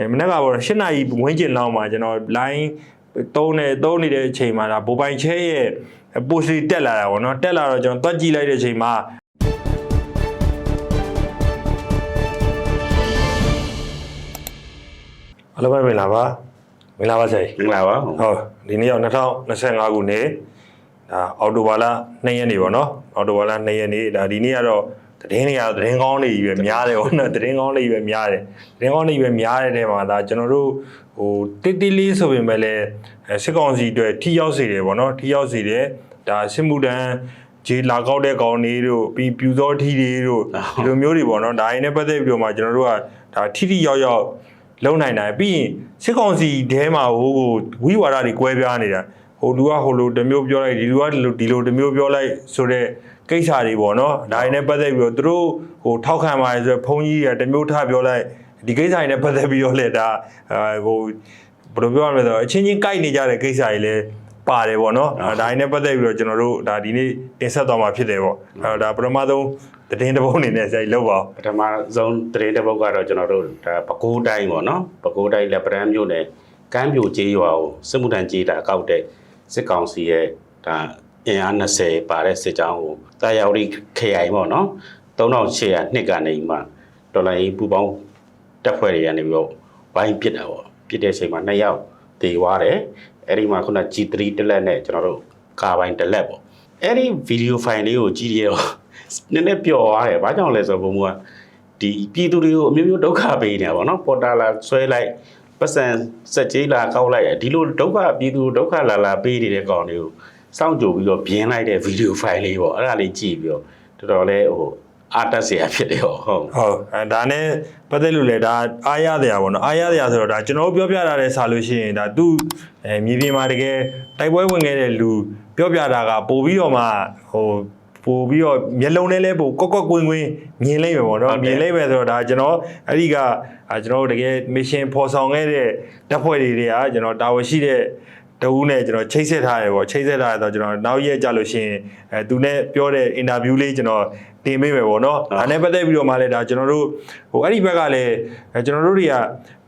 အဲမနေ့ကပေါ့၈နာရီဝန်းကျင်လောက်မှာကျွန်တော် line တုံးနေတုံးနေတဲ့အချိန်မှာဒါဘိုဘိုင်ချဲရဲ့ post လေးတက်လာတာပေါ့နော်တက်လာတော့ကျွန်တော်တွက်ကြည့်လိုက်တဲ့အချိန်မှာအလုံးပဲမင်္ဂလာပါမင်္ဂလာပါဆရာကြီးမင်္ဂလာပါဟုတ်ဟုတ်ဒီနေ့ရောက်2025ခုနှစ်ဒါအော်တိုဘာလ2ရက်နေ့ပေါ့နော်အော်တိုဘာလ2ရက်နေ့ဒါဒီနေ့ကတော့ သတင်းတွေကတော့သတင်းကောင်းတွေကြီးပဲများတယ်ပေါ့နော်သတင်းကောင်းတွေကြီးပဲများတယ်သတင်းကောင်းတွေကြီးပဲများတဲ့တဲမှာဒါကျွန်တော်တို့ဟိုတိတိလေးဆိုပေမဲ့လည်းအဲစစ်ကောင်စီအတွက်ထိရောက်စေတယ်ပေါ့နော်ထိရောက်စေတယ်ဒါစစ်မှုတန်းဂျေလာကောက်တဲ့ကောင်တွေတို့ပြီးပြူစောထီတွေတို့ဒီလိုမျိုးတွေပေါ့နော်ဒါရင်းနဲ့ပတ်သက်ပြီးတော့မှကျွန်တော်တို့ကဒါထိထိရောက်ရောက်လုံနိုင်တယ်ပြီးရင်စစ်ကောင်စီထဲမှာဟိုကိုဝိဝါဒတွေကွဲပြားနေတာ ဟိုလူကဟိုလိုတစ်မျိုးပြောလိုက်ဒီလူကဒီလိုဒီလိုတစ်မျိုးပြောလိုက်ဆိုတော့ကိစ္စတွေပေါ့နော်ဒါတွေနဲ့ပတ်သက်ပြီးတော့သူတို့ဟိုထောက်ခံပါတယ်ဆိုတော့ဘုန်းကြီးကတစ်မျိုးထားပြောလိုက်ဒီကိစ္စတွေနဲ့ပတ်သက်ပြီးတော့လေဒါဟိုဘယ်လိုပြောရမလဲဆိုတော့အချင်းချင်းကြိုက်နေကြတဲ့ကိစ္စတွေလည်းပါတယ်ပေါ့နော်ဒါတွေနဲ့ပတ်သက်ပြီးတော့ကျွန်တော်တို့ဒါဒီနေ့တင်ဆက်သွားမှာဖြစ်တယ်ပေါ့အဲဒါပထမဆုံးသတင်းတစ်ပုဒ်အနေနဲ့ဆက်လောက်ပါပထမဆုံးသတင်းတစ်ပုဒ်ကတော့ကျွန်တော်တို့ဒါပဲခူးတိုင်းပေါ့နော်ပဲခူးတိုင်းလက်ပရန်မြို့နယ်ကမ်းပြိုကျေးရွာကိုစစ်မှုထမ်းကျေးတာအကောက်တဲ့ စစ်ကောင်စီရဲ့ဒါအင်အား20ပါတဲ့စစ်ကြောင်းကိုတာယာဝတီခရိုင်ပေါ့နော်3800နှစ်ကနေမှဒေါ်လာရေးပူပေါင်းတက်ဖွဲ့တွေကနေပြီးတော့ဝိုင်းပစ်တာပေါ့ပစ်တဲ့အချိန်မှာ2ယောက်တေသွားတယ်အဲ့ဒီမှာခုန G3 တစ်လက်နဲ့ကျွန်တော်တို့ကာဘိုင်တစ်လက်ပေါ့အဲ့ဒီဗီဒီယိုဖိုင်လေးကိုကြည့်ရတော့နည်းနည်းပျော်သွားတယ်။ဘာကြောင့်လဲဆိုတော့ဘုံကဒီပြည်သူတွေကိုအမျိုးမျိုးဒုက္ခပေးနေတာပေါ့နော်။ပေါ်တာလာဆွဲလိုက် ပတ်စံစက်ကြီးလာကောက်လိုက်ဒီလိုဒုက္ခပြည်သူဒုက္ခလာလာပေးနေတဲ့ကောင်တွေကိုစောင့်ကြိုပြီးတော့ပြင်းလိုက်တဲ့ဗီဒီယိုဖိုင်လေးပေါ့။အဲ့ဒါလေးကြည့်ပြီးတော့တော်တော်လေးဟိုအားတက်စရာဖြစ်တယ်ဟုတ်ဟုတ်ဟုတ်အဲဒါနဲ့ပတ်သက်လို့လေဒါအားရတရားပေါ့နော်အားရတရားဆိုတော့ဒါကျွန်တော်တို့ပြောပြတာတဲ့ဆာလို့ရှိရင်ဒါသူအဲမြေပြင်မှာတကယ်တိုက်ပွဲဝင်ခဲ့တဲ့လူပြောပြတာကပို့ပြီးတော့မှဟို ပို့ပြီးတော့မျက်လုံးနဲ့လဲပို့ကော့ကော့ကွင်းကွင်းမြင်လိုက်မယ်ပေါ့နော်မြင်လိုက်မယ်ဆိုတော့ဒါကျွန်တော်အဲ့ဒီကအာကျွန်တော်တို့တကယ် mission ဖော်ဆောင်ခဲ့တဲ့တပ်ဖွဲ့တွေတွေကကျွန်တော်တာဝန်ရှိတဲ့တဦးနဲ့ကျွန်တော်ချိတ်ဆက်ထားရပေါ့ချိတ်ဆက်ထားရတော့ကျွန်တော်နောက်ရက်ကြလို့ရှိရင်အဲသူနဲ့ပြောတဲ့ interview လေးကျွန်တော်တင်ပေးမယ်ပေါ့နော်ဒါနဲ့ပတ်သက်ပြီးတော့မှလည်းဒါကျွန်တော်တို့ဟိုအဲ့ဒီဘက်ကလည်းအဲကျွန်တော်တို့တွေက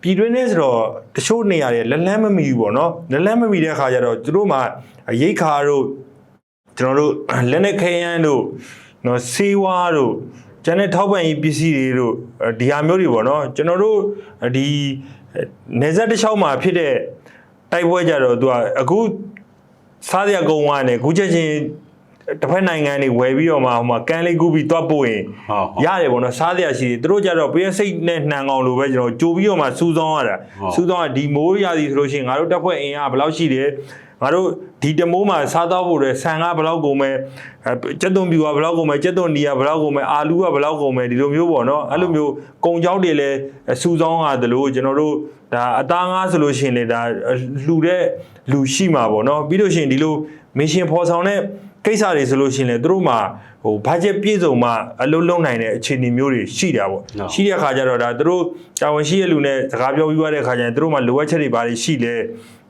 ပြည်တွင်းနဲ့ဆိုတော့တချို့နေရာတွေလက်လန်းမမီဘူးပေါ့နော်လက်လန်းမမီတဲ့အခါကျတော့သူတို့မှရိတ်ခါတို့ ကျွန်တော်တို့လက်နဲ့ခဲယမ်းတို့နော်စေးဝါးတို့ကျန်တဲ့ထောက်ပံ့ရေးပစ္စည်းတွေတို့ဒီဟာမျိုးတွေပေါ့နော်ကျွန်တော်တို့ဒီနေဆက်တစ်လျှောက်မှာဖြစ်တဲ့တိုက်ပွဲကြတော့သူကအခုစားရကုန်းဝါနဲ့ခုချက်ချင်းတစ်ဖက်နိုင်ငံတွေဝယ်ပြီးတော့မှဟိုမှာကန်လေးကူးပြီးတွတ်ပို့ရင်ဟုတ်ဟုတ်ရတယ်ပေါ့နော်စားစရာရှိတယ်သူတို့ကြတော့ပေးစိတ်နဲ့နှံကောင်လိုပဲကျွန်တော်ကြိုပြီးတော့မှစူးစောင်းရတာဟုတ်စူးစောင်းရဒီမိုးရာသီဆိုလို့ရှိရင်ငါတို့တက်ဖွဲ့အင်အားဘယ်လောက်ရှိတယ် ငါတို့ဒီတမိုးမှာစားတော့ဖို့တဲ့ဆန်ကဘယ်လောက်ကုန်မဲ့အဲကြက်သွန်ပြူကဘယ်လောက်ကုန်မဲ့ကြက်သွန်နီကဘယ်လောက်ကုန်မဲ့အာလူကဘယ်လောက်ကုန်မဲ့ဒီလိုမျိုးပေါ့နော်အဲ့လိုမျိုးကုံကြောက်တွေလည်းစူးစောင်းရတယ်လို့ကျွန်တော်တို့ဒါအသားငါးဆိုလို့ရှိရင်လေဒါလှူတဲ့လူရှိမှာပေါ့နော်ပြီးလို့ရှိရင်ဒီလိုမရှင်ဖော်ဆောင်တဲ့ကိစ္စတွေဆိုလို့ရှိရင်လေသူတို့မှာဟိုဘတ်ဂျက်ပြည့်စုံမှအလုံးလုံးနိုင်တဲ့အခြေအနေမျိုးတွေရှိတာပေါ့ဟုတ်ရှိတဲ့အခါကျတော့ဒါသူတို့တာဝန်ရှိတဲ့လူနဲ့စကားပြောပြီးသွားတဲ့အခါကျရင်သူတို့မှလိုအပ်ချက်တွေဘာတွေရှိလဲ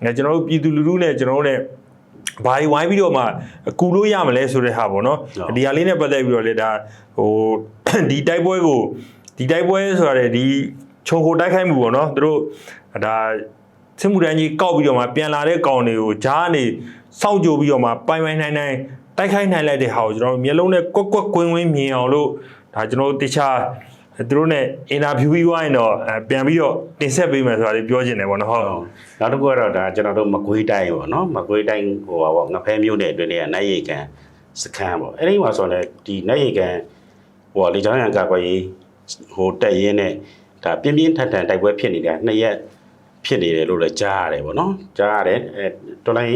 အဲကျွန်တော်တို့ပြည်သူလူထုနဲ့ကျွန်တော်တို့နဲ့ဘာတွေဝိုင်းပြီးတော့မှကူလို့ရမလဲဆိုတဲ့ဟာပေါ့နော်ဟုတ်ဒီဟာလေးနဲ့ပတ်သက်ပြီးတော့လေဒါဟိုဒီတိုက်ပွဲကိုဒီတိုက်ပွဲဆိုတာလေဒီခြုံခိုတိုက်ခိုက်မှုပေါ့နော်သူတို့ဒါစစ်မှုတန်းကြီးကောက်ပြီးတော့မှပြန်လာတဲ့ကောင်တွေကိုဂျားကနေစောင့်ကြိုပြီးတော့မှပိုင်ပိုင်နိုင်နိုင်တိုက်ခိုက်နိုင်လိုက်တဲ့ဟာကိုကျွန်တော်တို့မျက်လုံးနဲ့ကွက်ကွက်ကွင်းကွင်းမြင်အောင်လို့ဒါကျွန်တော်တို့တခြား သူတို့ ਨੇ အင်တာဗျူးပြီးသွားရင်တော့အဲပြန်ပြီးတော့တင်ဆက်ပေးမယ်ဆိုတာလေးပြောချင်တယ်ပေါ့နော်ဟုတ်ဟုတ်နောက်တစ်ခုကတော့ဒါကျွန်တော်တို့မကွေးတိုင်းပေါ့နော်မကွေးတိုင်းဟိုပါပေါ့ငဖဲမျိုးနယ်အတွင်းတွေကနိုင်ရိတ်ကန်စခန်းပေါ့အဲ့ဒီမှာဆိုတော့ဒီနိုင်ရိတ်ကန်ဟိုလေချောင်းရံကာကွယ်ရေးဟိုတက်ရင်းနဲ့ဒါပြင်းပြင်းထန်ထန်တိုက်ပွဲဖြစ်နေတာနှစ်ရက်ဖြစ်နေတယ်လို့လည်းကြားရတယ်ပေါ့နော်ကြားရတယ်အဲတော်လိုင်း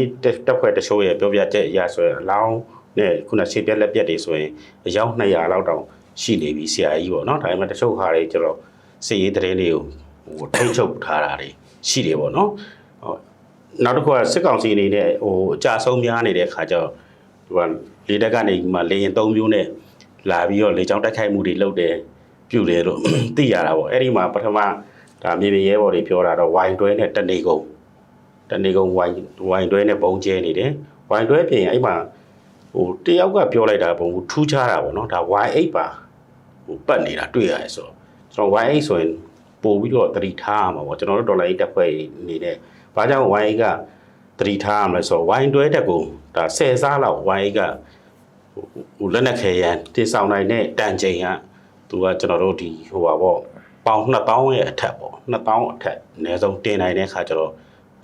တက်ဖွဲ့တချို့ရဲ့ပြောပြချက်အရဆိုရင်အလောင်းနဲ့ခုနဆေးပြက်လက်ပြက်တွေဆိုရင်အယောက်200လောက်တောင် ရှိနေပြီဆရာကြီးပေါ့နော်ဒါပေမဲ့တချို့ဟာတွေကျတော့စီရေးသတင်းတွေကိုဟိုထိတ်ချုပ်ထားတာတွေရှိတယ်ပေါ့နော်ဟုတ်နောက်တစ်ခုကစစ်ကောင်စီအနေနဲ့ဟိုအကြဆုံးများနေတဲ့ခါကျတော့ဒီကလေတက်ကနေမှလေရင်၃မျိုးနဲ့လာပြီးတော့လေချောင်းတိုက်ခိုက်မှုတွေလုပ်တယ်ပြုတယ်လို့သိရတာပေါ့အဲ့ဒီမှာပထမဒါမြေပြင်ရဲဘော်တွေပြောတာတော့ဝိုင်တွဲနဲ့တနေကုန်တနေကုန်ဝိုင်ဝိုင်တွဲနဲ့ဘုံကျဲနေတယ်ဝိုင်တွဲပြင်အဲ့မှာဟိုတယောက်ကပြောလိုက်တာဘုံထူးခြားတာပေါ့နော်ဒါ Y8 ပါ ဟိုပတ်နေတာတွေ့ရတယ်ဆိုတော့ကျွန်တော် Y8 ဆိုရင်ပို့ပြီးတော့တတိထားရမှာပေါ့ကျွန်တော်တို့ဒေါ်လာရေးတက်ဖွဲ့နေနဲ့ဘာကြောင့် YA ကတတိထားရမလဲဆိုတော့ wine တွဲတက်ကိုဒါ10စားလောက် YA ကဟိုလက်နက်ခဲရန်တင်ဆောင်နိုင်တဲ့တန်ချိန်ကသူကကျွန်တော်တို့ဒီဟိုပါပေါ့ပေါင်2000ရဲ့အထက်ပေါ့2000အထက်အနည်းဆုံးတင်နိုင်တဲ့ခါကျတော့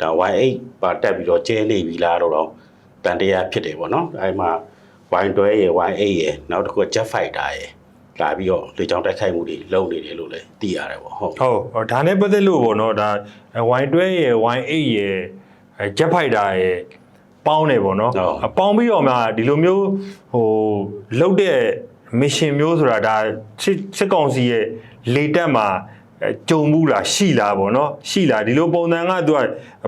ဒါ Y8 ပါတက်ပြီးတော့ကျဲနေပြီလားတော့တော့တန်တရားဖြစ်တယ်ပေါ့နော်အဲဒီမှာ Y12 ရယ် Y8 ရယ်နောက်တစ်ခုက Jet Fighter ရယ် လာပြီးတော့လေကြောင်းတိုက်ခိုက်မှုတွေလုပ်နေတယ်လို့လည်းသိရတယ်ပေါ့ဟုတ်ဟုတ်ဟောဒါနဲ့ပတ်သက်လို့ပေါ့နော်ဒါ Y12 ရယ် Y8 ရယ်အဲ Jet Fighter ရယ်ပေါင်းတယ်ပေါ့နော်ဟုတ်အပေါင်းပြီးတော့မှဒီလိုမျိုးဟိုလုတ်တဲ့ mission မျိုးဆိုတာဒါစစ်စစ်ကောင်စီရဲ့လေတက်မှာအဲကြုံမှုလားရှိလားပေါ့နော်ရှိလားဒီလိုပုံစံကသူက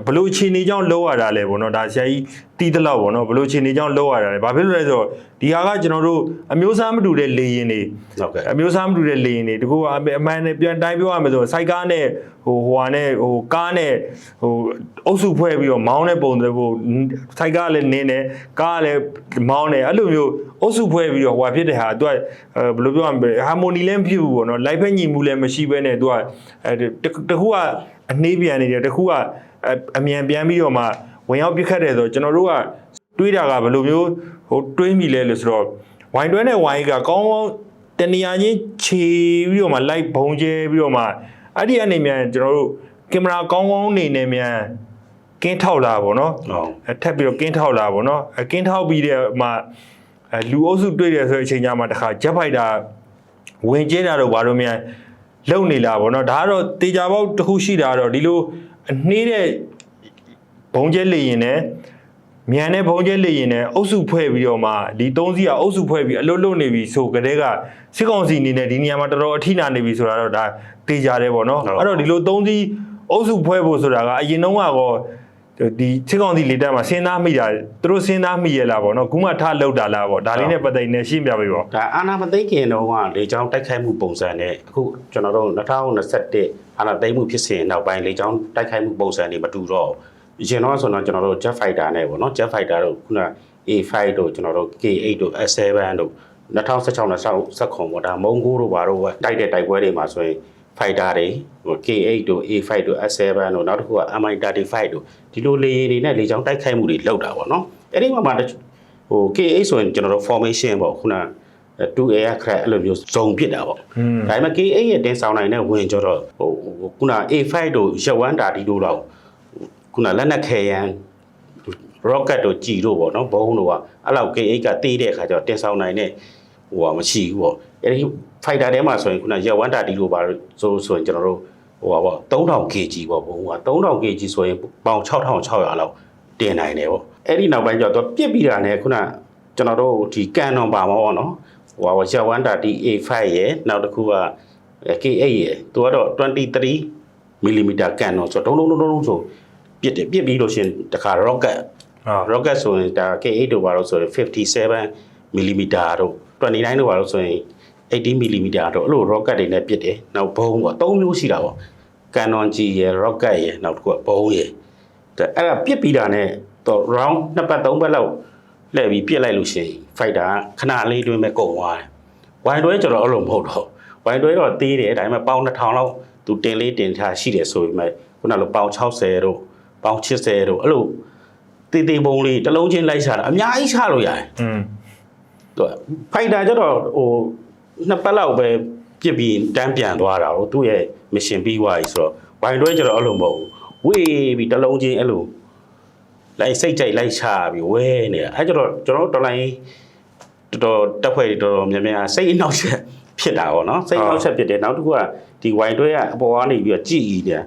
ဘလို့အခြေအနေကြောင့်လောက်ရတာလဲပေါ့နော်ဒါဆရာကြီးတီးတလောက်ပေါ့နော်ဘလို့အခြေအနေကြောင့်လောက်ရတာလဲဘာဖြစ်လို့လဲဆိုတော့ဒီဟာကကျွန်တော်တို့အမျိုးအစားမတူတဲ့လေရင်တွေဟုတ်ကဲ့အမျိုးအစားမတူတဲ့လေရင်တွေတကူကအမှန်နဲ့ပြန်တိုင်းပြောရမယ်ဆိုရင်စိုက်ကားနဲ့ဟိုဟိုဟာနဲ့ဟိုကားနဲ့ဟိုအုပ်စုဖွဲ့ပြီးတော့မောင်းတဲ့ပုံစံဟိုစိုက်ကားလည်းနင်းတယ်ကားလည်းမောင်းတယ်အဲ့လိုမျိုးအုပ်စုဖွဲ့ပြီးတော့ဟိုဟာဖြစ်တဲ့ဟာသူကအဲဘယ်လိုပြောရမလဲဟာမိုနီလည်းမဖြစ်ဘူးပေါ့နော်လိုက်ဖက်ညီမှုလည်းမရှိဘဲနဲ့သူကအဲတခုကအနှေးပြန်နေတယ်တခုက အမြန်ပြန်ပြီးတော့မှဝင်ရောက်ပြစ်ခတ်တယ်ဆိုတော့ကျွန်တော်တို့ကတွေးတာကဘယ်လိုမျိုးဟိုတွေးမိလဲလို့ဆိုတော့ဝိုင်တွဲနဲ့ဝိုင်းကကောင်းကောင်းတနေရာချင်းခြေပြီးတော့မှလိုက်ဘုံကျဲပြီးတော့မှအဲ့ဒီအနေမြန်ကျွန်တော်တို့ကင်မရာကောင်းကောင်းနေနေမြန်ကင်းထောက်လာပေါ့နော်ဟုတ်အထပ်ပြီးတော့ကင်းထောက်လာပေါ့နော်အကင်းထောက်ပြီးတဲ့မှအဲလူအုပ်စုတွေ့တယ်ဆိုတဲ့အချိန်ကျမှတခါဂျက်ဖိုက်တာဝင်ကျဲတာတော့ဘာလို့မြန်လုံနေလာပေါ့နော်ဒါကတော့တေချာပေါက်တစ်ခုရှိတာကတော့ဒီလို အနှေးတဲ့ဘုံကျဲလေရင်နဲ့မြန်တဲ့ဘုံကျဲလေရင်နဲ့အုပ်စုဖွဲ့ပြီးတော့မှဒီသုံးစီကအုပ်စုဖွဲ့ပြီးအလွတ်လွတ်နေပြီဆိုကြတဲ့ကစစ်ကောင်စီအနေနဲ့ဒီနေရာမှာတော်တော်အထိနာနေပြီဆိုတာတော့ဒါတေးကြတယ်ပေါ့နော်ဟုတ်အဲ့တော့ဒီလိုသုံးစီအုပ်စုဖွဲ့ဖို့ဆိုတာကအရင်တုန်းကတော့ ဒီစစ်ကောင်စီလေတပ်မှာစဉ်းစားမိတာသူတို့စဉ်းစားမိရလားပေါ့နော်ခုမှထလောက်တာလားပေါ့ဒါလေးနဲ့ပတ်သက်နေရှင်းပြပေးပေါ့ဒါအာနာမသိခင်တော့ကလေကြောင်းတိုက်ခိုက်မှုပုံစံနဲ့အခုကျွန်တော်တို့2021အာနာသိမ်းမှုဖြစ်စဉ်နောက်ပိုင်းလေကြောင်းတိုက်ခိုက်မှုပုံစံတွေမတူတော့ဘူးရင်တော့ဆိုတော့ကျွန်တော်တို့ Jet Fighter နဲ့ပေါ့နော် Jet Fighter တို့ခုန A5 တို့ကျွန်တော်တို့ K8 တို့ S7 တို့2016 2019ပေါ့ဒါမုံကိုတို့ဘာတို့ပဲတိုက်တဲ့တိုက်ပွဲတွေမှာဆိုရင် fighter တွေဟို K8 တို့ A5 တို့ S7 တို့နောက်တစ်ခုက Mi35 တို့ဒီလိုလေယာဉ်တွေနဲ့လေကြောင်းတိုက်ခိုက်မှုတွေလုပ်တာပေါ့နော်အဲ့ဒီမှာမှတစ်ဟို K8 ဆိုရင်ကျွန်တော်တို့ formation ပေါ့ခုန 2 aircraft အဲ့လိုမျိုးဇုံဖြစ်တာပေါ့อืมဒါပေမဲ့ K8 ရဲ့တင်ဆောင်နိုင်တဲ့ဝင်ကြတော့ဟိုခုန A5 တို့ရက်1တာဒီတို့တော့ခုနလက်နက်ခဲယမ်း rocket တို့ကြည်တို့ပေါ့နော်ဘုံတို့ကအဲ့လောက် K8 ကတေးတဲ့အခါကျတော့တင်ဆောင်နိုင်တဲ့ဟိုကမရှိဘူးပေါ့အဲ့ဒီ fighter ထဲမှာဆိုရင်ခုနရက်1တာဒီတို့ပါဆိုဆိုရင်ကျွန်တော်တို့ဟိုပါပေါ့ 3000 kg ပေါ့ဘုံက 3000 kg ဆိုရင်ပေါင်6600လောက်တင်နိုင်တယ်ပေါ့အဲ့ဒီနောက်ပိုင်းကျတော့ပြစ်ပြီးတာနဲ့ခုနကျွန်တော်တို့ဒီကန်နွန်ပါမှာပေါ့နော်ဟိုပါပေါ့ရက်1တာ DA5 ရဲ့နောက်တစ်ခုက K8 ရဲ့သူကတော့23 mm ကန်တော့ဆိုတော့ဒုံဒုံဒုံဒုံဆိုပြစ်တယ်ပြစ်ပြီးလို့ရှရင်တခါ rocket ဟာ rocket ဆိုရင်ဒါ K8 တို့ပါတော့ဆိုရင်57 mm တို့29တို့ပါတော့ဆိုရင် 80 mm တို့အဲ့လို rocket တွေနဲ့ပြစ်တယ်နောက်ဘုံပေါ့၃မျိုးရှိတာပေါ့ Canon G ရယ် rocket ရယ်နောက်တစ်ခုကဘုံရယ်ဒါအဲ့ဒါပြစ်ပြီးတာနဲ့တော့ round နှစ်ပတ်သုံးပတ်လောက်လှည့်ပြီးပြစ်လိုက်လို့ရှိရင် fighter ကခဏလေးတွင်းမဲ့ကုန်သွားတယ်ဝိုင်တွဲကျတော့အဲ့လိုမဟုတ်တော့ဝိုင်တွဲတော့တေးတယ်ဒါပေမဲ့ပေါင်2000လောက်သူတင်လေးတင်ထားရှိတယ်ဆိုပေမဲ့ခုနလိုပေါင်60တို့ပေါင်80တို့အဲ့လိုတေးသေးပုံလေးတစ်လုံးချင်းလိုက်ချတာအများကြီးချလို့ရတယ်อืมသူဖိုက်တာကျတော့ဟို နှစ်ပတ်လောက်ပဲပြစ်ပြီးတန်းပြန်သွားတာဟိုသူ့ရဲ့ mission ပြီးသွားပြီဆိုတော့ဝိုင်တွဲကျတော့အဲ့လိုမဟုတ်ဘူးဝေးပြီးတစ်လုံးချင်းအဲ့လိုလိုက်စိတ်ကြိုက်လိုက်ချပြီးဝဲနေတာအဲ့ကျတော့ကျွန်တော်တို့တော်လိုင်းတော်တော်တက်ဖွဲ့တွေတော်တော်များများစိတ်အနှောက်အယှက်ဖြစ်တာပေါ့နော်စိတ်အနှောက်အယှက်ဖြစ်တယ်နောက်တစ်ခုကဒီဝိုင်တွဲကအပေါ်ကနေပြီးတော့ကြည်ကြီးတယ်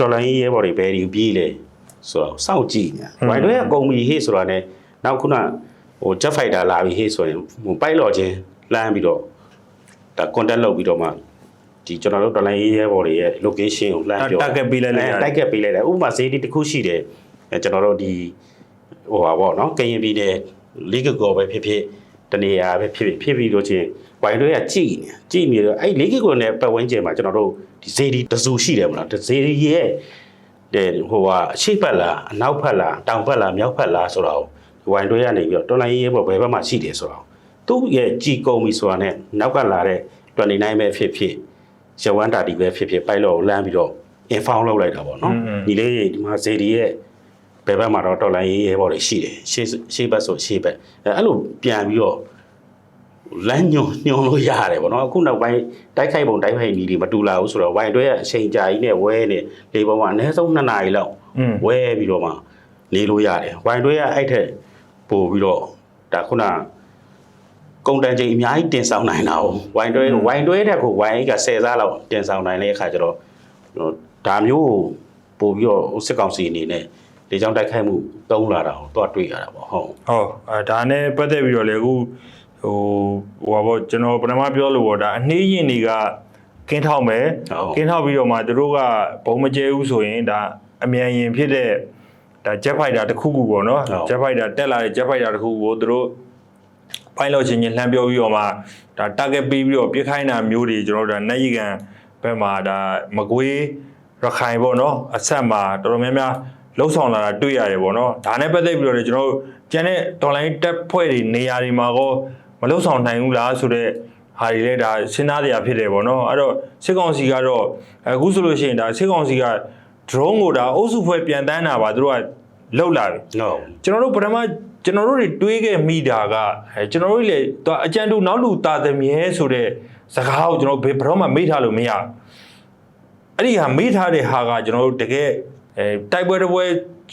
တော်လိုင်းရဲဘော်တွေဘယ်ဒီပြေးလဲဆိုတော့စောင့်ကြည့်နေဝိုင်တွဲကကုန်ပြီဟေ့ဆိုတာ ਨੇ နောက်ခုနဟို jet fighter လာပြီးဟေ့ဆိုရင်ဟိုပိုက်လော်ချင်းလမ်းပြီးတော့ဒါ contact လုပ်ပြီးတော့မှဒီကျွန်တော်တို့တော်လိုင်းရေးရဲဘော်တွေရဲ့ location ကိုလမ်းပြောတက်ခဲ့ပေးလိုက်လိုက်ရတယ်တိုက်ကက်ပေးလိုက်တယ်ဥပမာဈေးဒီတစ်ခုရှိတယ်အဲကျွန်တော်တို့ဒီဟိုပါပေါ့နော်ကရင်ပြည်နယ်လီဂကောပဲဖြစ်ဖြစ်တနေရာပဲဖြစ်ဖြစ်ဖြစ်ပြီးတော့ချင်းဝိုင်တွေကကြည်နေကြည်နေတော့အဲ့လီဂကောနဲ့ပတ်ဝန်းကျင်မှာကျွန်တော်တို့ဒီဈေးဒီတစုရှိတယ်မလားဒီဈေးရဲ့တဲ့ဟိုဟာအရှိတ်ဘက်လားအနောက်ဘက်လားတောင်ဘက်လားမြောက်ဘက်လားဆိုတော့ဝိုင်တွေကနေပြီးတော့တော်လိုင်းရေးဘောဘယ်ဘက်မှာရှိတယ်ဆိုတော့ သူ့ရဲ့ကြည်ကုန်ပြီဆိုတာနဲ့နောက်ကလာတဲ့29ပဲဖြစ်ဖြစ်ရဝမ်းတာဒီပဲဖြစ်ဖြစ်ပိုက်လော့ကိုလမ်းပြီးတော့ inform လုပ်လိုက်တာပေါ့နော်ညီလေးဒီမှာဇေဒီရဲ့ဘယ်ဘက်မှာတော့တော်လိုင်းရေးရဲဘော်တွေရှိတယ်ရှေ့ရှေ့ဘက်ဆိုရှေ့ဘက်အဲအဲ့လိုပြန်ပြီးတော့လမ်းညွန်ညွန်လို့ရတယ်ပေါ့နော်အခုနောက်ပိုင်းတိုက်ခိုက်ပုံတိုက်ခိုက်နည်းတွေမတူလာဘူးဆိုတော့ဝိုင်တွဲကအချိန်ကြာကြီးနဲ့ဝဲနေလေပေါ်မှာအနည်းဆုံး2နာရီလောက်อืมဝဲပြီးတော့မှနေလို့ရတယ်ဝိုင်တွဲကအဲ့ထက်ပို့ပြီးတော့ဒါခုနကု န်တန်ချိန်အများကြီးတင်ဆောင်နိုင်တာ哦ဝိုင်တွဲဝိုင်တွဲတဲ့ကိုဝိုင်အိတ်က10စားလောက်တင်ဆောင်နိုင်တဲ့အခါကျတော့ဟိုဒါမျိုးကိုပို့ပြီးတော့စစ်ကောင်စီအနေနဲ့လေကြောင်းတိုက်ခိုက်မှုတုံးလာတာကိုတော့တွေ့ရတာပေါ့ဟုတ်ဟောအဲဒါနဲ့ပတ်သက်ပြီးတော့လေအခုဟိုဟိုပါပေါ့ကျွန်တော်ပထမပြောလို့ပေါ့ဒါအနှေးရင်တွေကကင်းထောက်မယ်ဟုတ်ကင်းထောက်ပြီးတော့မှသူတို့ကဘုံမကျဲဘူးဆိုရင်ဒါအမြန်ရင်ဖြစ်တဲ့ဒါ jet fighter တစ်ခုခုပေါ့နော်ဟုတ် jet fighter တက်လာတဲ့ jet fighter တစ်ခုခုကိုသူတို့ ပိုင်းလို့ချင်းချင်းလှမ်းပြောပြီးတော့မှဒါ target ပေးပြီးတော့ပြစ်ခိုင်းတာမျိုးတွေကျွန်တော်တို့ဒါနိုင်ရီကန်ဘက်မှာဒါမကွေးရခိုင်ပေါ့နော်အဆက်မှာတော်တော်များများလှုပ်ဆောင်လာတာတွေ့ရတယ်ပေါ့နော်ဒါနဲ့ပတ်သက်ပြီးတော့လည်းကျွန်တော်တို့ကျန်တဲ့ online တက်ဖွဲ့တွေနေရာတွေမှာကောမလှုပ်ဆောင်နိုင်ဘူးလားဆိုတော့ဟာတွေလည်းဒါစဉ်းစားစရာဖြစ်တယ်ပေါ့နော်အဲ့တော့စစ်ကောင်စီကတော့အခုဆိုလို့ရှိရင်ဒါစစ်ကောင်စီက drone ကိုဒါအုပ်စုဖွဲ့ပြန်တန်းတာပါသူတို့ကလှုပ်လာပြီဟုတ်ကျွန်တော်တို့ပထမ ကျွန်တော်တို့တွေတွေးခဲ့မိတာကအဲကျွန်တော်တို့လေတော့အကြံတူနောက်လူတာသမီးဆိုတဲ့စကားကိုကျွန်တော်ဘယ်ဘယ်တော့မှမေ့ထားလို့မရဘူးအဲ့ဒီဟာမေ့ထားတဲ့ဟာကကျွန်တော်တို့တကယ်အဲတိုက်ပွဲတစ်ပွဲ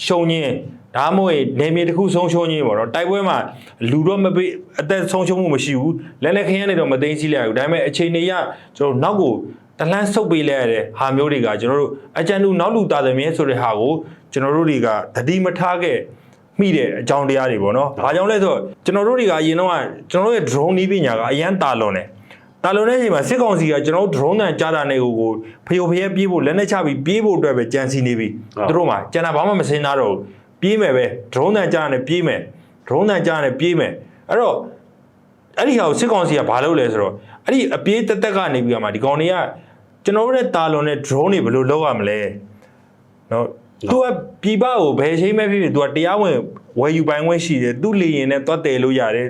ရှုံညင်းဒါမှမဟုတ်နေမြေတစ်ခုဆုံးရှုံးညင်းပေါ့နော်တိုက်ပွဲမှာလူတော့မပေးအသက်ဆုံးရှုံးမှုမရှိဘူးလက်လက်ခရမ်းနေတော့မသိသိလိုက်ဘူးဒါပေမဲ့အချိန်တွေရကျွန်တော်တို့နောက်ကိုတလန်းဆုပ်ပေးလိုက်ရတဲ့ဟာမျိုးတွေကကျွန်တော်တို့အကြံတူနောက်လူတာသမီးဆိုတဲ့ဟာကိုကျွန်တော်တို့တွေကသတိမထားခဲ့ မိတဲ့အကြောင်းတရားတွေပေါ့နော်။ဘာကြောင့်လဲဆိုတော့ကျွန်တော်တို့တွေကအရင်တော့ကကျွန်တော်တို့ရဲ့ drone နည်းပညာကအရန်တာလွန်တယ်။တာလွန်တဲ့အချိန်မှာစစ်ကောင်စီကကျွန်တော်တို့ drone တန်ကြားတာနဲ့ကိုကိုဖျော်ဖျဲပြေးဖို့လက်နဲ့ချပြီးပြေးဖို့အတွက်ပဲကြံစီနေပြီဟုတ်။သူတို့မှကျန်တာဘာမှမစင်သားတော့ဘူးပြေးမယ်ပဲ drone တန်ကြားတာနဲ့ပြေးမယ် drone တန်ကြားတာနဲ့ပြေးမယ်။အဲ့တော့အဲ့ဒီဟာကိုစစ်ကောင်စီကဘာလုပ်လဲဆိုတော့အဲ့ဒီအပြေးတက်တက်ကနေပြီးတော့မှဒီကောင်တွေကကျွန်တော်တို့ရဲ့တာလွန်တဲ့ drone တွေဘယ်လိုလုပ်ရမလဲ။နော် သူကပြည်ပကိုဘယ်ချိန်မဲ့ဖြစ်ဖြစ်သူကတရားဝင်ဝယ်ယူပိုင်ခွင့်ရှိတယ်သူလေရင်နဲ့တွတ်တယ်လို့ရတယ်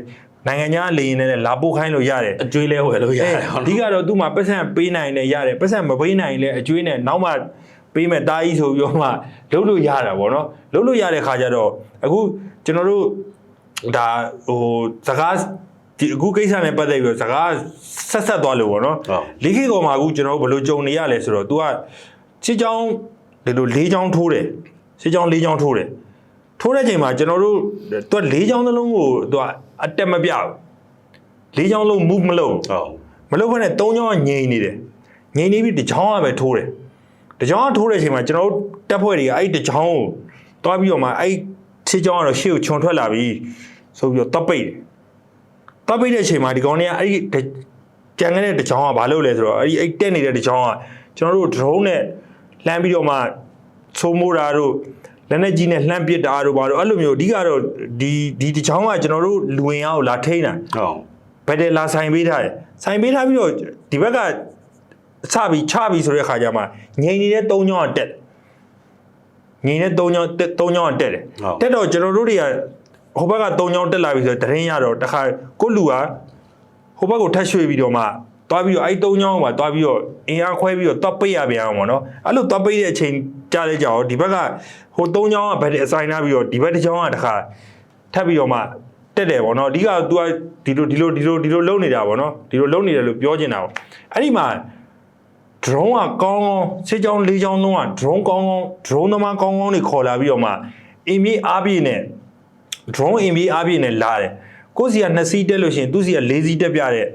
နိုင်ငံခြားလေရင်နဲ့လာပို့ခိုင်းလို့ရတယ်အကျွေးလဲဝယ်လို့ရတယ်အဟုတ်ဓိကတော့သူ့မှာပတ်စံပေးနိုင်တယ်ရတယ်ပတ်စံမပေးနိုင်လဲအကျွေးနဲ့နောက်မှပေးမဲ့တားကြီးဆိုပြီးတော့မှလုပ်လို့ရတာဗောနော်လုပ်လို့ရတဲ့ခါကျတော့အခုကျွန်တော်တို့ဒါဟိုစကားဒီအခုကိစ္စနဲ့ပတ်သက်ပြီးတော့စကားဆက်ဆက်သွားလို့ဗောနော်ဟုတ်လေးခေတ်ကောင်မှာအခုကျွန်တော်တို့ဘယ်လိုကြုံနေရလဲဆိုတော့ तू ကစစ်ကြောင်း ဒီလိုလေးချောင်းထိုးတယ်စစ်ကြောင်းလေးချောင်းထိုးတယ်ထိုးတဲ့ချိန်မှာကျွန်တော်တို့ तू ကလေးချောင်းသလုံးကို तू ကအတက်မပြဘူးလေးချောင်းလုံး move မလုပ်ဘူးဟုတ်မလုပ်ဘဲနဲ့သုံးချောင်းကငြိမ်နေတယ်ငြိမ်နေပြီးတစ်ချောင်းကပဲထိုးတယ်တစ်ချောင်းကထိုးတဲ့အချိန်မှာကျွန်တော်တို့တက်ဖွဲ့တွေကအဲ့ဒီတစ်ချောင်းကိုတွားပြီးတော့မှအဲ့စစ်ကြောင်းကတော့ရှေ့ကိုခြုံထွက်လာပြီးဆိုပြီးတော့တပ်ပိတ်တယ်တပ်ပိတ်တဲ့အချိန်မှာဒီကောင်တွေကအဲ့ဒီတစ်ကြံခဲ့တဲ့တစ်ချောင်းကဘာလုပ်လဲဆိုတော့အဲ့ဒီအဲ့တက်နေတဲ့တစ်ချောင်းကကျွန်တော်တို့ drone နဲ့ လှမ်းပြီးတော့မှချိုးမိုးတာတို့လက်နဲ့ကြီးနဲ့လှမ်းပစ်တာတို့ဘာတို့အဲ့လိုမျိုးအဓိကတော့ဒီဒီတစ်ချောင်းကကျွန်တော်တို့လူဝင်အောင်လာထိန်းတာဟုတ်ဘယ်တယ်လာဆိုင်ပေးထားတယ်ဆိုင်ပေးထားပြီးတော့ဒီဘက်ကစပြီးချပြီးဆိုတဲ့ခါကျမှငိန်နေတဲ့၃ညောင်းကတက်ငိန်တဲ့၃ညောင်းတက်၃ညောင်းကတက်တယ်တက်တော့ကျွန်တော်တို့တွေကဟိုဘက်က၃ညောင်းတက်လာပြီဆိုတော့တရင်ရတော့တခါကိုလူကဟိုဘက်ကိုထက်ရွှေ့ပြီးတော့မှ သွားပြီးတော့အဲ့၃ညောင်းမှာသွားပြီးတော့အင်အားခွဲပြီးတော့တော့ပိတ်ရပြန်အောင်ပေါ့နော်အဲ့လိုတော့ပိတ်တဲ့အချိန်ကြားလဲကြောဒီဘက်ကဟို၃ညောင်းကဘယ်တယ်အဆိုင်ထားပြီးတော့ဒီဘက်တစ်ချောင်းကတခါထပ်ပြီးတော့မှတက်တယ်ဗောနော်အဓိက तू ကဒီလိုဒီလိုဒီလိုဒီလိုလုံနေတာဗောနော်ဒီလိုလုံနေတယ်လို့ပြောချင်တာဗောအဲ့ဒီမှာ drone ကကောင်းကောင်းစစ်ကြောင်းလေးကြောင်းလုံးက drone ကောင်းကောင်း drone သမားကောင်းကောင်းတွေခေါ်လာပြီးတော့မှအင်မီအားပြည့်နဲ့ drone အင်မီအားပြည့်နဲ့လာတယ်ကိုယ့်စီက2စီးတက်လို့ရှိရင်သူ့စီက4စီးတက်ပြတဲ့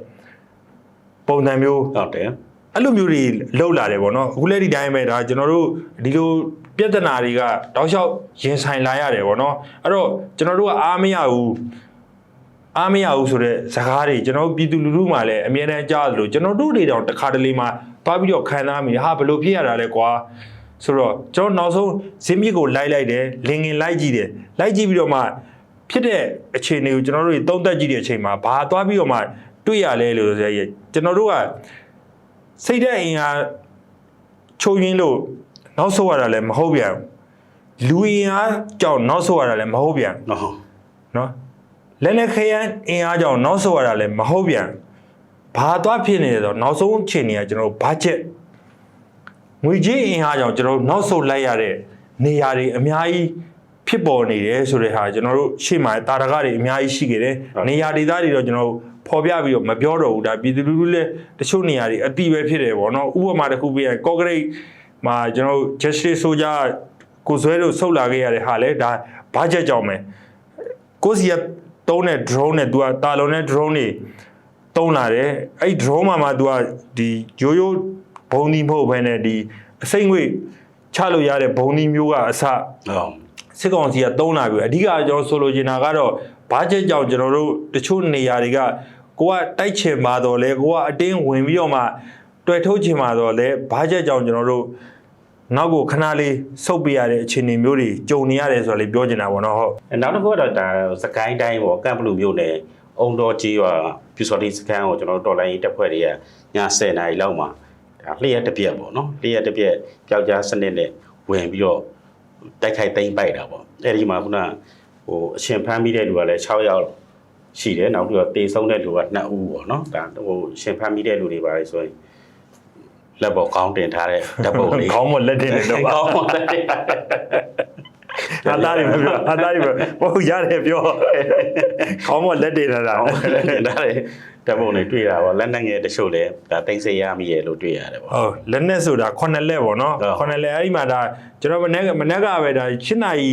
ပုံစံမျိုးဟုတ်တယ်အဲ့လိုမျိုးတွေလောက်လာတယ်ဗောနော်အခုလည်းဒီတိုင်းပဲဒါကျွန်တော်တို့ဒီလိုပြဿနာတွေကတောက်လျှောက်ရင်ဆိုင်လာရတယ်ဗောနော်အဲ့တော့ကျွန်တော်တို့ကအားမရဘူးအားမရဘူးဆိုတော့ဇကားတွေကျွန်တော်တို့ပြည်သူလူထုမှလည်းအမြဲတမ်းကြားသလိုကျွန်တော်တို့တွေတောင်တစ်ခါတလေမှသွားပြီးတော့ခံစားမိတယ်ဟာဘယ်လိုဖြစ်ရတာလဲကွာဆိုတော့ကျွန်တော်နောက်ဆုံးဇင်းမြစ်ကိုလိုက်လိုက်တယ်လင်ငင်လိုက်ကြည့်တယ်လိုက်ကြည့်ပြီးတော့မှဖြစ်တဲ့အခြေအနေကိုကျွန်တော်တို့တွေသုံးသပ်ကြည့်တဲ့အချိန်မှာဘာသွားပြီးတော့မှ တွေ့ရလဲလို့ဆရာကြီးကျွန်တော်တို့ကစိတ်တဲ့အင်အားချုံရင်းလို့နောက်ဆုတ်ရတာလည်းမဟုတ်ပြန်လူအင်အားကြောင့်နောက်ဆုတ်ရတာလည်းမဟုတ်ပြန်ဟုတ်နော်လက်လက်ခရမ်းအင်အားကြောင့်နောက်ဆုတ်ရတာလည်းမဟုတ်ပြန်ဘာသွားဖြစ်နေလဲဆိုတော့နောက်ဆုံးအချိန်တွေကကျွန်တော်တို့ဘတ်ဂျက်ငွေကြေးအင်အားကြောင့်ကျွန်တော်တို့နောက်ဆုတ်လိုက်ရတဲ့နေရာတွေအများကြီး ဖြစ်ပေါ်နေတယ်ဆိုတဲ့ဟာကျွန်တော်တို့ရှေ့မှာတာရကတွေအများကြီးရှိခဲ့တယ်ဟုတ်နေရာဒေသတွေတော့ကျွန်တော်တို့ဖော်ပြပြီးတော့မပြောတော့ဘူးဒါပြည်သူလူထုလည်းတချို့နေရာတွေအတိပဲဖြစ်တယ်ပေါ့နော်ဥပမာတစ်ခုပြရင်ကော့ဂရိတ်မှာကျွန်တော်တို့ justice soldier ကိုဆွဲတို့ဆုတ်လာခဲ့ရတဲ့ဟာလေဒါ budget ကြောင့်ပဲကိုစီကတုံးတဲ့ drone နဲ့ तू ကတာလုံတဲ့ drone တွေတုံးလာတယ်အဲ့ drone မှာမှ तू ကဒီရိုးရိုးဘုံဒီမဟုတ်ဘဲနဲ့ဒီအစိမ့်ငွေချလို့ရတဲ့ဘုံဒီမျိုးကအစဟုတ် စစ်ကောင်စီကတုံးလာပြီအဓိကကျွန်တော်ဆိုလိုချင်တာကတော့ဘာချက်ကြောင့်ကျွန်တော်တို့တချို့နေရာတွေကကိုကတိုက်ချင်ပါတော့လဲကိုကအတင်းဝင်ပြီးတော့မှတွေ့ထုတ်ချင်ပါတော့လဲဘာချက်ကြောင့်ကျွန်တော်တို့နောက်ကိုခဏလေးဆုတ်ပြရတဲ့အခြေအနေမျိုးတွေကြုံနေရတယ်ဆိုတော့လေပြောချင်တာပေါ့နော်ဟုတ်အဲနောက်တစ်ခုကတော့ဒါစကိုင်းတိုင်းပေါ့ကန့်ဘလူမျိုးနယ်အုံတော်ကြီးရွာပြူစော်တီစကန်ကိုကျွန်တော်တို့တော်လိုင်းရေးတက်ဖွဲ့တွေကည10နာရီလောက်မှာဒါလျှက်တစ်ပြက်ပေါ့နော်လျှက်တစ်ပြက်ပျောက်ကြားစနစ်နဲ့ဝင်ပြီးတော့ တိုက်ခိုက်သိမ်းပိုက်တာပေါ့အဲဒီမှာခုနဟိုအရှင်ဖမ်းမိတဲ့လူကလည်း6ယောက်ရှိတယ်နောက်ပြီးတော့တေဆုံးတဲ့လူက2ဦးပေါ့နော်ဒါဟိုအရှင်ဖမ်းမိတဲ့လူတွေပါလေဆိုရင်လက်ပေါ်ကောင်းတင်ထားတဲ့ဓာတ်ပုံလေးခေါင်းမလက်တင်နေတော့ပါကောင်းပါလေဟာသားတွေမပြောဟာသားတွေမဟုတ်ရတယ်ပြောခေါင်းမလက်တင်နေတာဒါလည်း ဓာတ်ပုံတွေတွေ့တာပေါ့လက်နက်ငယ်တချို့လည်းဒါတိတ်ဆိတ်ရမိရဲ့လို့တွေ့ရတယ်ပေါ့ဟုတ်လက်နဲ့ဆိုတာ9လက်ပေါ့နော်ဟုတ်9လက်အဲ့ဒီမှာဒါကျွန်တော်မနေ့ကမနေ့ကပဲဒါ8နာရီ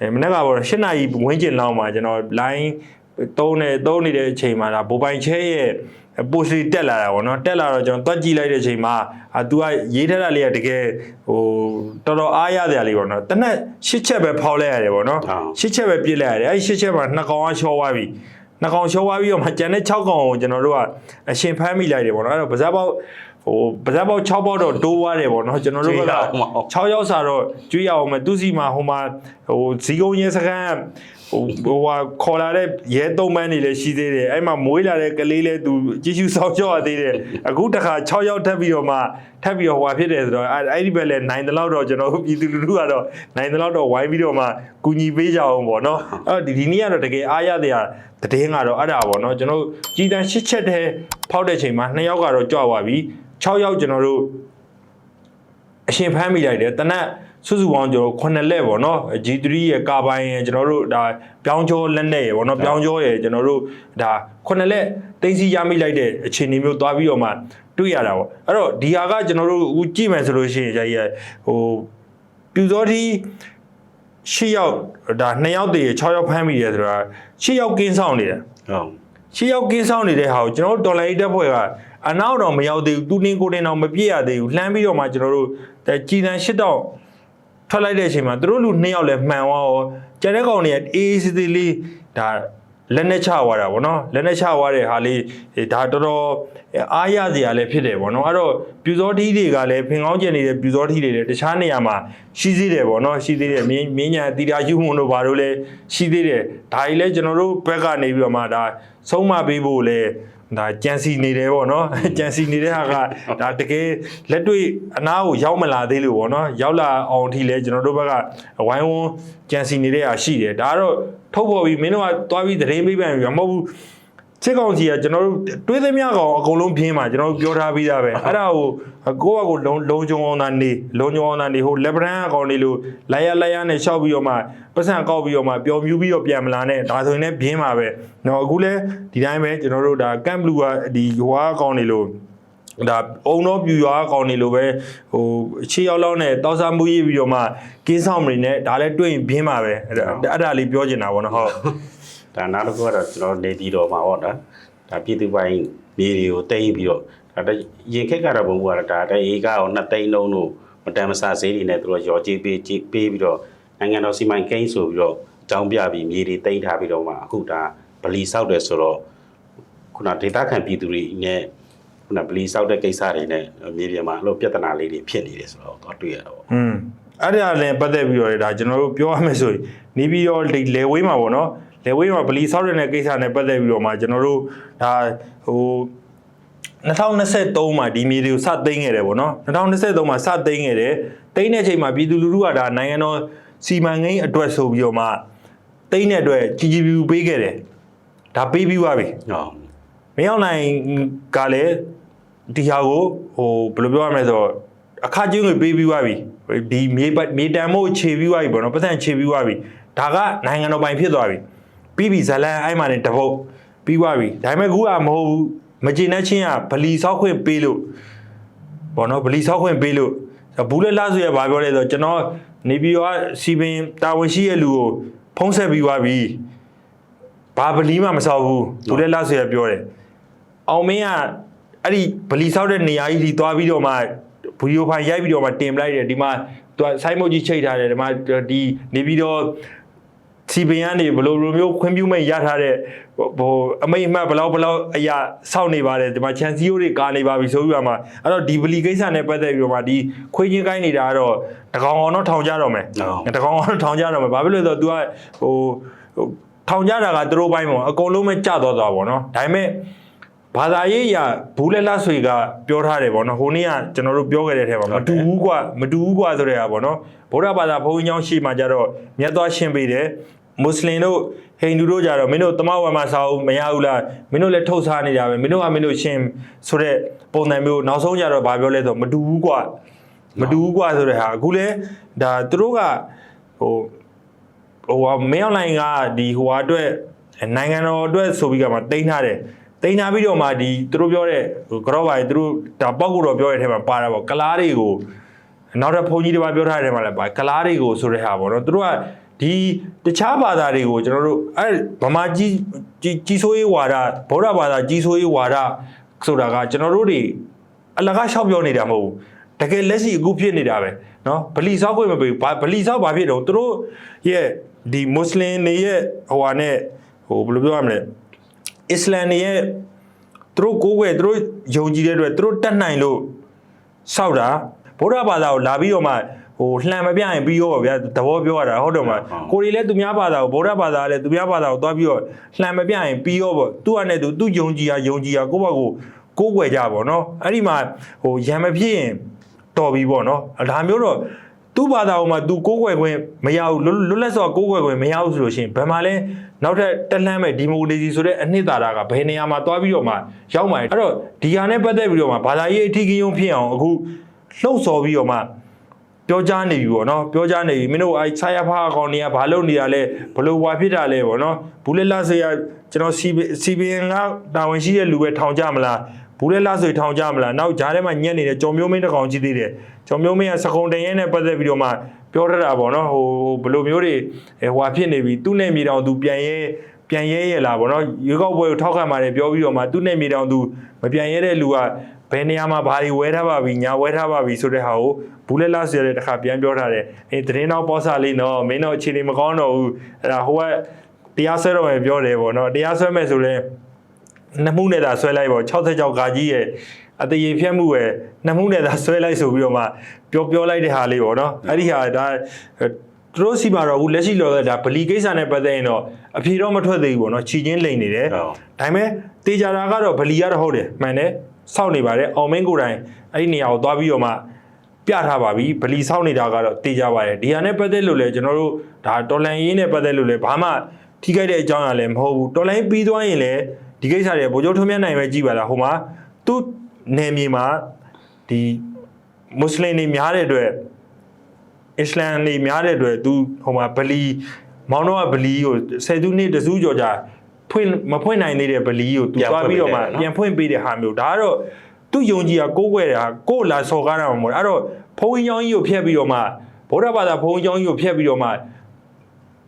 အဲမနေ့ကပေါ့8နာရီဝန်းကျင်လောက်မှာကျွန်တော် line သုံးနေသုံးနေတဲ့အချိန်မှာဒါဘိုပိုင်ချဲရဲ့ပိုစတီတက်လာတာပေါ့နော်တက်လာတော့ကျွန်တော်တွက်ကြည့်လိုက်တဲ့အချိန်မှာအာ तू ကရေးထားတာလေးကတကယ်ဟိုတော်တော်အားရတယ်လေးပေါ့နော်တနက်၈ချက်ပဲဖောက်လိုက်ရတယ်ပေါ့နော်ဟုတ်ရှစ်ချက်ပဲပြစ်လိုက်ရတယ်အဲ့ဒီရှစ်ချက်မှာနှစ်ကောင်ကချောသွားပြီ နှစ်ကောင်ချောသွားပြီးတော့မှကျန်တဲ့6ကောင်ကိုကျွန်တော်တို့ကအရှင်ဖမ်းမိလိုက်တယ်ပေါ့နော်အဲ့တော့ဗဇက်ပေါက်ဟိုဗဇက်ပေါက်6ပေါက်တော့တိုးသွားတယ်ပေါ့နော်ကျွန်တော်တို့ဘက်ကကျွေးရအောင်မဟုတ်6ရောက်စာတော့ကျွေးရအောင်မယ်သူစီမှာဟိုမှာဟိုဇီကုံရဲစခန်းဟို ဟိုဟာခေါ်လာတဲ့ရဲသုံးပန်းနေလည်းရှိသေးတယ်အဲ့မှာမွေးလာတဲ့ကလေးလည်းသူကြည့်ရှုစောင့်ကြောက်ရသေးတယ်အခုတခါ6ရောက်ထပ်ပြီးတော့မှထပ်ပြီးတော့ဟိုဟာဖြစ်တယ်ဆိုတော့အဲ့အဲ့ဒီဘက်လည်းနိုင်တယ်လို့တော့ကျွန်တော်တို့ပြည်သူလူထုကတော့နိုင်တယ်လို့တော့ဝိုင်းပြီးတော့မှကူညီပေးကြအောင်ပေါ့နော်အဲ့တော့ဒီဒီနေ့ကတော့တကယ်အားရတဲ့တည်င်းကတော့အဲ့ဒါပေါ့နော်ကျွန်တော်တို့ကြီးတန်း၈ချက်တည်းဖောက်တဲ့ချိန်မှာ2ယောက်ကတော့ကြွသွားပြီ6ယောက်ကျွန်တော်တို့အရှင်ဖမ်းမိလိုက်တယ်တနက် စုစုပေါင်းကျွန်တော်9လက်ပေါ့နော် G3 ရဲ့ကာဘိုင်းရဲ့ကျွန်တော်တို့ဒါပြောင်းကျော်လက်နဲ့ရယ်ပေါ့နော်ပြောင်းကျော်ရဲ့ကျွန်တော်တို့ဒါ9လက်တင်းစီရမိလိုက်တဲ့အခြေအနေမျိုးသွားပြီးတော့မှတွေ့ရတာပေါ့အဲ့တော့ဒီဟာကကျွန်တော်တို့အခုကြည့်မယ်ဆိုလို့ရှိရင်ကြာကြီးဟိုပြူစောတိ6ယောက်ဒါ2ယောက်တည်း6ယောက်ဖမ်းမိတယ်ဆိုတာ6ယောက်ကင်းဆောင်နေတယ်ဟုတ်ရှေ့ရောက်ကင်းဆောင်နေတဲ့ဟာကိုကျွန်တော်တို့တော်လိုင်းတက်ဖွဲ့ကအနောက်တော့မရောက်သေးဘူးသူနင်းကိုတင်းတော့မပြည့်ရသေးဘူးလှမ်းပြီးတော့မှကျွန်တော်တို့ဒါကြည်တန်ရှစ်တော့ ထွက်လိုက်တဲ့အချိန်မှာသူတို့လူနှစ်ယောက်လည်းမှန်သွားရောကျန်တဲ့ကောင်တွေကအေးအေးသေးသေးလေးဒါလက်နဲ့ချသွားတာဗောနော်လက်နဲ့ချသွားတဲ့ဟာလေးဒါတော်တော်အားရစရာလည်းဖြစ်တယ်ဗောနော်အဲ့တော့ပြူစောထီးတွေကလည်းဖင်ကောင်းကျင်နေတဲ့ပြူစောထီးတွေလည်းတခြားနေရာမှာရှိသေးတယ်ဗောနော်ရှိသေးတယ်မြင်းမြင်းညာတီတာယူမှုတို့ဘာလို့လဲရှိသေးတယ်ဒါကြီးလည်းကျွန်တော်တို့ဘက်ကနေပြီးတော့မှဒါဆုံးမပေးဖို့လဲ ဒါကြံစီနေတယ်ဗောနော်ကြံစီနေတဲ့ဟာကဒါတကယ်လက်တွေ့အနာကိုရောက်မလာသေးလို့ဗောနော်ရောက်လာအောင်အထိလဲကျွန်တော်တို့ဘက်ကဝိုင်းဝန်းကြံစီနေတဲ့ဟာရှိတယ်ဒါကတော့ထုတ်ပေါ်ပြီးမင်းတို့ကသွားပြီးသတင်းပေးပြန်ပြီမဟုတ်ဘူး ချစ်ကောင်စီကကျွန်တော်တို့တွေးသမျှကောင်အကုန်လုံးပြင်းမှာကျွန်တော်တို့ပြောထားပြီးသားပဲအဲ့ဒါကိုကိုယ့်ဘက်ကိုလုံလုံချုံအောင်သာနေလုံချုံအောင်သာနေဟိုလက်ဗရန်အကောင်တွေလို့လိုက်ရလိုက်ရနဲ့ရှောက်ပြီးတော့မှပတ်စံကောက်ပြီးတော့မှပျော်မြူးပြီးတော့ပြန်မလာနဲ့ဒါဆိုရင်လည်းပြင်းမှာပဲเนาะအခုလဲဒီတိုင်းပဲကျွန်တော်တို့ဒါကမ်ဘလူးကဒီဟိုအကောင်တွေလို့ဒါအုံတော့ပြူရွာအကောင်တွေလိုပဲဟိုအခြေရောက်လောက်နဲ့တောက်စားမှုရေးပြီးတော့မှကင်းဆောင်မနေနဲ့ဒါလည်းတွေ့ရင်ပြင်းမှာပဲအဲ့ဒါအဲ့ဒါလေးပြောချင်တာဗောနော်ဟုတ် ဒါနောက်တစ်ခုကတော့ကျွန်တော်နေပြည်တော်မှာပေါ့နော်ဒါပြည်သူပိုင်းမြေတွေကိုတိမ့်ပြီးတော့ဒါတရင်ခက်ကတော့ဘုံဘုရားဒါတအေကအောင်နှစ်သိန်းလုံးလို့မတန်မဆဈေးတွေနဲ့သူတို့ရော်ကြီးပေးကြီးပေးပြီးတော့နိုင်ငံတော်စီမံကိန်းဆိုပြီးတော့အကြောင်းပြပြီးမြေတွေတိမ့်ထားပြီးတော့မှအခုဒါဗလီဆောက်တယ်ဆိုတော့ခုနဒေတာခံပြည်သူတွေနဲ့ခုနဗလီဆောက်တဲ့ကိစ္စတွေနဲ့မြေပြင်မှာအဲ့လိုပြဿနာလေးတွေဖြစ်နေတယ်ဆိုတော့တော့တွေ့ရတော့อืมအဲ့ဒါလည်းပတ်သက်ပြီးတော့လေဒါကျွန်တော်တို့ပြောရမယ်ဆိုရင်နေပြီးတော့ဒီလေဝေးမှာပေါ့နော် လေဝေးမှာဗလီဆောက်တဲ့ကိစ္စနဲ့ပတ်သက်ပြီးတော့မှကျွန်တော်တို့ဒါဟို2023မှာဒီမြေတွေကိုစသိမ်းခဲ့တယ်ပေါ့နော်2023မှာစသိမ်းခဲ့တယ်သိမ်းတဲ့အချိန်မှာပြည်သူလူထုကဒါနိုင်ငံတော်စီမံကိန်းအတွက်ဆိုပြီးတော့မှသိမ်းတဲ့အတွက်ကြီးကြီးပြူပြူပေးခဲ့တယ်ဒါပေးပြီးသွားပြီဟုတ်မင်းအောင်နိုင်ကလည်းဒီဟာကိုဟိုဘယ်လိုပြောရမလဲဆိုတော့အခါကျင်းကိုပေးပြီးသွားပြီဒီမြေပတ်မြေတန်မို့ခြေပြီးသွားပြီပေါ့နော်ပတ်စံခြေပြီးသွားပြီဒါကနိုင်ငံတော်ပိုင်ဖြစ်သွားပြီ ပြီးပြီဇလန်အဲ့မှာနေတပုတ်ပြီးသွားပြီဒါပေမဲ့ခုကမဟုတ်ဘူးမကျေနပ်ချင်းကဗလီဆောက်ခွင့်ပေးလို့ဘောနော်ဗလီဆောက်ခွင့်ပေးလို့ဘူးလက်လားဆိုရဘာပြောလဲဆိုတော့ကျွန်တော်နေပြီးတော့စီပင်တာဝန်ရှိရဲ့လူကိုဖုံးဆက်ပြီးသွားပြီဘာဗလီမှမဆောက်ဘူးဘူးလက်လားဆိုရပြောတယ်အောင်မင်းကအဲ့ဒီဗလီဆောက်တဲ့နေရာကြီးဒီသွားပြီးတော့မှဗီဒီယိုဖိုင်ရိုက်ပြီးတော့မှတင်ပလိုက်တယ်ဒီမှာသူကဆိုင်းမုတ်ကြီးချိတ်ထားတယ်ဒီမှာဒီနေပြီးတော့ စီပင်ကနေဘယ်လိုလိုမျိုးခွင့်ပြုမဲ့ရထားတဲ့ဟိုအမိတ်အမှတ်ဘယ်လောက်ဘယ်လောက်အရာစောင့်နေပါတယ်ဒီမှာချန်စီယိုတွေကာနေပါပြီဆိုပြီးတော့မှအဲ့တော့ဒီဗလီကိစ္စနဲ့ပတ်သက်ပြီးတော့မှဒီခွေးချင်းကိုင်းနေတာကတော့တကောင်အောင်တော့ထောင်ကြတော့မယ်တကောင်အောင်တော့ထောင်ကြတော့မယ်ဘာဖြစ်လို့လဲဆိုတော့ तू ကဟိုဟိုထောင်ကြတာကသူတို့ပိုင်းပေါ့အကုန်လုံးပဲကြတော့သွားပေါ့နော်ဒါပေမဲ့ ဘာသာရေးရဘူးလက်လက်ဆွေကပြောထားတယ်ပေါ့နော်ဟိုနေ့ကကျွန်တော်တို့ပြောခဲ့တဲ့ထဲမှာမတူဘူးကွာမတူဘူးကွာဆိုတဲ့ဟာပေါ့နော်ဗုဒ္ဓဘာသာဘုန်းကြီးကျောင်းရှိမှကြတော့မြတ်သွားရှင်းပေးတယ်မွတ်စလင်တို့ဟိန္ဒူတို့ကြတော့မင်းတို့တမဝါမစာအုပ်မရဘူးလားမင်းတို့လည်းထုတ်စားနေတာပဲမင်းတို့ကမင်းတို့ရှင်းဆိုတဲ့ပုံစံမျိုးနောက်ဆုံးကြတော့ဗာပြောလဲဆိုမတူဘူးကွာမတူဘူးကွာဆိုတဲ့ဟာအခုလဲဒါသူတို့ကဟိုဟိုဟာမင်းအွန်လိုင်းကဒီဟိုဟာအတွက်နိုင်ငံတော်အတွက်ဆိုပြီးကမှတိန်းထားတယ် တိန်းထားပြီးတော့မှဒီသူတို့ပြောတဲ့ဟိုကြောပါသူတို့ဒါပောက်ကိုတော့ပြောတဲ့ထဲမှာပါတာပေါ့ကလားတွေကိုနောက်တစ်ဘုန်းကြီးတွေပါပြောထားတဲ့ထဲမှာလည်းပါကလားတွေကိုဆိုတဲ့ဟာပေါ့နော်သူတို့ကဒီတခြားဘာသာတွေကိုကျွန်တော်တို့အဲဗမာကြီးကြီးကြီးဆိုးရေးဝါဒဗုဒ္ဓဘာသာကြီးဆိုးရေးဝါဒဆိုတာကကျွန်တော်တို့တွေအလကားရှောက်ပြောနေတာမဟုတ်ဘူးတကယ်လက်ရှိအခုဖြစ်နေတာပဲเนาะဗလီဆောက်ခွင့်မပေးဘူးဘာဗလီဆောက်ဘာဖြစ်တော့သူတို့ရဲ့ဒီမွတ်စလင်တွေရဲ့ဟိုဟာနဲ့ဟိုဘယ်လိုပြောရမလဲ အစ္စလမ်တွေရဲ့သူတို့ကိုးကွယ်သူတို့ယုံကြည်တဲ့အတွက်သူတို့တတ်နိုင်လို့ဆောက်တာဗုဒ္ဓဘာသာကိုလာပြီးတော့မှဟိုလှန်မပြရင်ပြီးရောပါဗျာသဘောပြောရတာဟုတ်တော့မှကိုရီလည်းသူများဘာသာကိုဗုဒ္ဓဘာသာလည်းသူများဘာသာကိုသွားပြီးတော့လှန်မပြရင်ပြီးရောပေါ့သူကနဲ့သူသူယုံကြည်တာယုံကြည်တာကိုယ့်ဘက်ကိုကိုးကွယ်ကြပါတော့အဲ့ဒီမှာဟိုရံမဖြစ်ရင်တော်ပြီပေါ့နော်ဒါမျိုးတော့ သူ့ဘာသာကိုမှ तू ကိုးကွယ်ခွင့်မရဘူးလွတ်လွတ်လပ်စွာကိုးကွယ်ခွင့်မရဘူးဆိုလို့ရှိရင်ဘယ်မှာလဲနောက်ထပ်တက်လှမ်းမဲ့ဒီမိုကရေစီဆိုတဲ့အနှစ်သာရကဘယ်နေရာမှာတွားပြီးတော့မှရောက်မှာလဲအဲ့တော့ဒီဟာနဲ့ပတ်သက်ပြီးတော့မှဘာသာရေးအထီးကယုံဖြစ်အောင်အခုလှုပ်ဆော်ပြီးတော့မှပြောကြားနေပြီပေါ့နော်ပြောကြားနေပြီမင်းတို့အဲဆာယာဖာအကောင်တွေကဘာလုပ်နေတာလဲဘလို့ဝါဖြစ်တာလဲပေါ့နော်ဘူးလက်လက်ဆေးရကျွန်တော်စီစီဘီအန်ကတာဝန်ရှိတဲ့လူပဲထောင်ကြမလား ဘူးလက်လက်ဆိုထောင်ကြမလားနောက်ဂျားထဲမှာညက်နေတဲ့ကြော်မျိုးမင်းတစ်ကောင်ကြီးသေးတယ်ကြော်မျိုးမင်းကစကုံတန်ရဲနဲ့ပတ်သက်ပြီးတော့မှပြောရတာပေါ့နော်ဟိုဘလို့မျိုးတွေဟိုဟာဖြစ်နေပြီသူ့နဲ့မြေတောင်သူပြန်ရဲပြန်ရဲရလားပေါ့နော်ရွေးကောက်ပွဲကိုထောက်ခံပါတယ်ပြောပြီးတော့မှသူ့နဲ့မြေတောင်သူမပြန်ရဲတဲ့လူကဘယ်နေရာမှာဘာတွေဝဲထားပါပြီညာဝဲထားပါပြီဆိုတဲ့ဟာကိုဘူးလက်လက်ဆိုတဲ့တစ်ခါပြန်ပြောထားတယ်အဲသတင်းတော့ပေါ့စားလေးနော်မင်းတော့အခြေအနေမကောင်းတော့ဘူးအဲ့ဒါဟိုကတရားဆွဲတော့မယ်ပြောတယ်ပေါ့နော်တရားဆွဲမယ်ဆိုလဲ နှစ်မှုနဲ့သာဆွဲလိုက်ပေါ့66ကာကြီးရဲ့အတရေဖြတ်မှုပဲနှစ်မှုနဲ့သာဆွဲလိုက်ဆိုပြီးတော့မှပြောပြောလိုက်တဲ့ဟာလေးပေါ့နော်အဲ့ဒီဟာဒါသူတို့စီမှာတော့အခုလက်ရှိလောကဒါဗလီကိစ္စနဲ့ပတ်သက်ရင်တော့အဖြေတော့မထွက်သေးဘူးပေါ့နော်ခြီချင်းလိန်နေတယ်ဟုတ်ဒါပေမဲ့တေချာတာကတော့ဗလီကတော့ဟုတ်တယ်မှန်တယ်စောင့်နေပါတယ်အောင်မင်းကိုယ်တိုင်အဲ့ဒီနေရာကိုသွားပြီးတော့မှပြထားပါပြီဗလီစောင့်နေတာကတော့တေချာပါတယ်ဒီဟာနဲ့ပတ်သက်လို့လည်းကျွန်တော်တို့ဒါတော်လန်ရေးနဲ့ပတ်သက်လို့လည်းဘာမှထိခိုက်တဲ့အကြောင်းအရာလည်းမဟုတ်ဘူးတော်လန်ရေးပြီးသွားရင်လည်း ဒီကိစ္စတွေဗိုလ်ချုပ်ထွန်းမြတ်နိုင်ပဲကြည်ပါလားဟိုမှာသူ့နယ်မြေမှာဒီမွတ်စလင်တွေများတဲ့အတွက်အစ္စလမ်တွေများတဲ့အတွက်သူဟိုမှာဗလီမောင်တော့ကဗလီကိုဆယ်သူနှစ်တစုကျော်ကြာဖွင့်မဖွင့်နိုင်သေးတဲ့ဗလီကိုသူပြန်ဖွင့်သွားပြီးတော့မှပေးတယ်နော်ပြန်ဖွင့်ပေးတဲ့ဟာမျိုးဒါကတော့သူယုံကြည်တာကိုးကွယ်တာကိုယ်လာစော်ကားတာမှမဟုတ်ဘူးအဲ့တော့ဘုန်းကြီးကျောင်းကြီးကိုဖျက်ပြီးတော့မှဗုဒ္ဓဘာသာဘုန်းကြီးကျောင်းကြီးကိုဖျက်ပြီးတော့မှ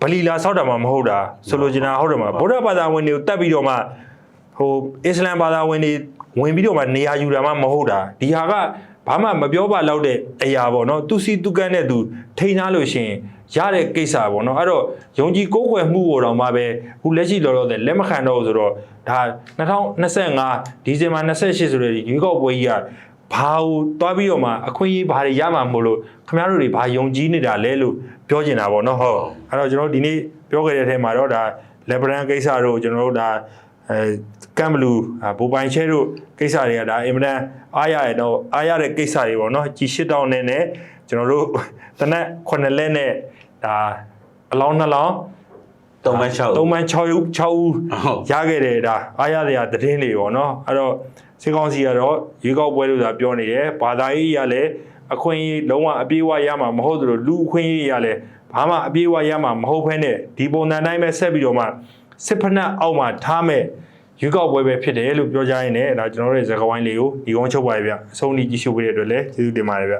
ဗလီလာဆောက်တာမှမဟုတ်တာဆိုလိုချင်တာဟုတ်တယ်မှာဗုဒ္ဓဘာသာဝင်တွေကိုတတ်ပြီးတော့မှ ဟိုအစ္စလမ်ဘာသာဝင်တွေဝင်ပြီးတော့မှနေရာယူတာမှမဟုတ်တာဒီဟာကဘာမှမပြောပါတော့တဲ့အရာပေါ့နော်သူစီသူကန်းတဲ့သူထိန်းထားလို့ရှိရင်ရတဲ့ကိစ္စပေါ့နော်အဲ့တော့ယုံကြည်ကိုးကွယ်မှုကိုတော့မှပဲအခုလက်ရှိလောလောဆယ်လက်မခံတော့ဘူးဆိုတော့ဒါ2025ဒီဇင်ဘာ28ဆိုတဲ့ဒီရွေးကောက်ပွဲကြီးကဘာကိုတွားပြီးတော့မှအခွင့်အရေးဘာတွေရမှာမို့လို့ခင်ဗျားတို့တွေဘာယုံကြည်နေတာလဲလို့ပြောချင်တာပေါ့နော်ဟုတ်အဲ့တော့ကျွန်တော်တို့ဒီနေ့ပြောခဲ့တဲ့အထဲမှာတော့ဒါလက်ဘရန်ကိစ္စတို့ကျွန်တော်တို့ဒါ အဲကမ်ဘလူအာဘူပိုင်ချဲတို့ကိစ္စတွေကဒါအင်မတန်အားရရတော့အားရတဲ့ကိစ္စတွေပေါ့နော်ကြီးရှစ်တောင်းနဲ့နဲ့ကျွန်တော်တို့တနက်9လက်နဲ့ဒါအလောင်းနှလောင်းသုံးပန်း6 3ပန်း6ဦး6ဦးဟုတ်ရခဲ့တယ်ဒါအားရတဲ့အသတင်းတွေပေါ့နော်အဲ့တော့စစ်ကောင်စီကတော့ရွေးကောက်ပွဲလို့သာပြောနေတယ်ဘာသာရေးရလည်းအခွင့်အရေးလုံးဝအပြေးအဝရမှာမဟုတ်သလိုလူအခွင့်အရေးရလည်းဘာမှအပြေးအဝရမှာမဟုတ်ဘဲနဲ့ဒီပုံစံတိုင်းပဲဆက်ပြီးတော့မှ စစ်ဖက်နှက်အောက်မှာထားမဲ့ရွေးကောက်ပွဲပဲဖြစ်တယ်လို့ပြောကြရင်လည်းဒါကျွန်တော်တို့ရဲ့ဇာတ်ကဝိုင်းလေးကိုဒီကုန်းချုပ်ပါရဗျအဆုံးထိကြည့်ရှုပေးတဲ့အတွက်လည်းကျေးဇူးတင်ပါတယ်ဗျ